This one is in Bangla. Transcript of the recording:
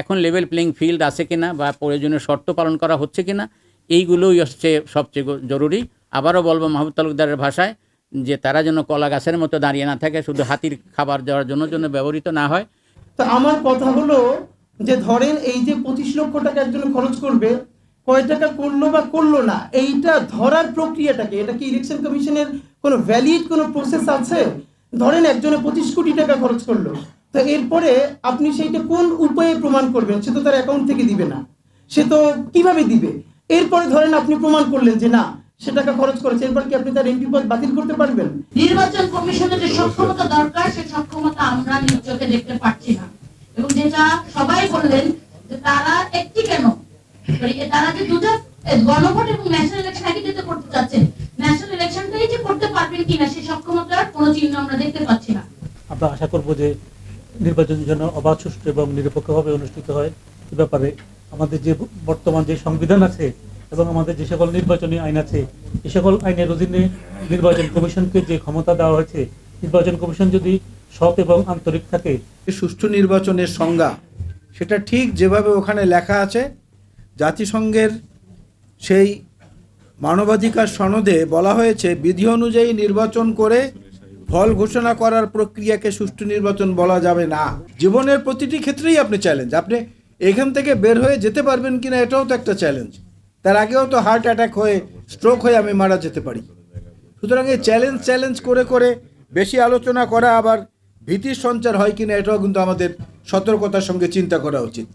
এখন লেভেল প্লেইং ফিল্ড আছে কিনা বা প্রয়োজনীয় শর্ত পালন করা হচ্ছে কিনা, এইগুলোই হচ্ছে সবচেয়ে জরুরি। আবারও বলব মাহবুব তালুকদারের ভাষায় যে তারা যেন কলা গাছের মতো দাঁড়িয়ে না থাকে, শুধু হাতির খাবার দেওয়ার জন্য জন্য ব্যবহৃত না হয়। তো আমার কথা হলো যে ধরেন এই যে পঁচিশ লক্ষ টাকা একজন খরচ করবে, কয় টাকা করল বা করল না, এইটা ধরার প্রক্রিয়াটাকে এটা কি ইলেকশন কমিশনের কোনো ভ্যালিড কোনো প্রসেস আছে? ধরেন একজনে পঁচিশ কোটি টাকা খরচ করল, তো এরপরে আপনি সেইটা কোন উপায়ে প্রমাণ করবেন? সে তো তার অ্যাকাউন্ট থেকে দিবে না। সে তো কীভাবে দিবে? এরপরে ধরেন আপনি প্রমাণ করলেন যে না, সে টাকা খরচ করেছে, এরপর কি আপনি তার এমপি পদ বাতিল করতে পারবেন? নির্বাচন কমিশনের যে সক্ষমতা দরকার, সে সক্ষমতা আমরা নিজ চোখে দেখতে পাচ্ছি না। এবং যেটা সবাই বললেন যে তারা একটি কেন? তারা যে দুটো গণভোট এবং ন্যাশনাল ইলেকশন একই করতে চাচ্ছেন। ন্যাশনাল ইলেকশনটাই যে করতে পারবেন কিনা সেই সক্ষমতার কোনো চিহ্ন আমরা দেখতে পাচ্ছি না। আমরা আশা করব যে নির্বাচন যেন অবাধ সুষ্ঠু এবং নিরপেক্ষভাবে অনুষ্ঠিত হয় এ ব্যাপারে। আমাদের যে বর্তমান যে সংবিধান আছে এবং আমাদের যে সকল নির্বাচনী আইন আছে এই সকল আইনের অধীনে নির্বাচন কমিশনকে যে ক্ষমতা দেওয়া হয়েছে নির্বাচন কমিশন যদি সৎ এবং আন্তরিক থাকে সুষ্ঠু নির্বাচনের সংজ্ঞা সেটা ঠিক যেভাবে ওখানে লেখা আছে জাতিসংঘের সেই মানবাধিকার সনদে বলা হয়েছে বিধি অনুযায়ী নির্বাচন করে ফল ঘোষণা করার প্রক্রিয়াকে সুষ্ঠু নির্বাচন বলা যাবে না। জীবনের প্রতিটি ক্ষেত্রেই আপনি চ্যালেঞ্জ আপনি এখান থেকে বের হয়ে যেতে পারবেন কিনা এটাও তো একটা চ্যালেঞ্জ তার আগেও তো হার্ট অ্যাটাক হয়ে স্ট্রোক হয়ে আমি মারা যেতে পারি। সুতরাং এই চ্যালেঞ্জ চ্যালেঞ্জ করে করে বেশি আলোচনা করা আবার ভীতির সঞ্চার হয় কিনা এটাও কিন্তু আমাদের সতর্কতার সঙ্গে চিন্তা করা উচিত।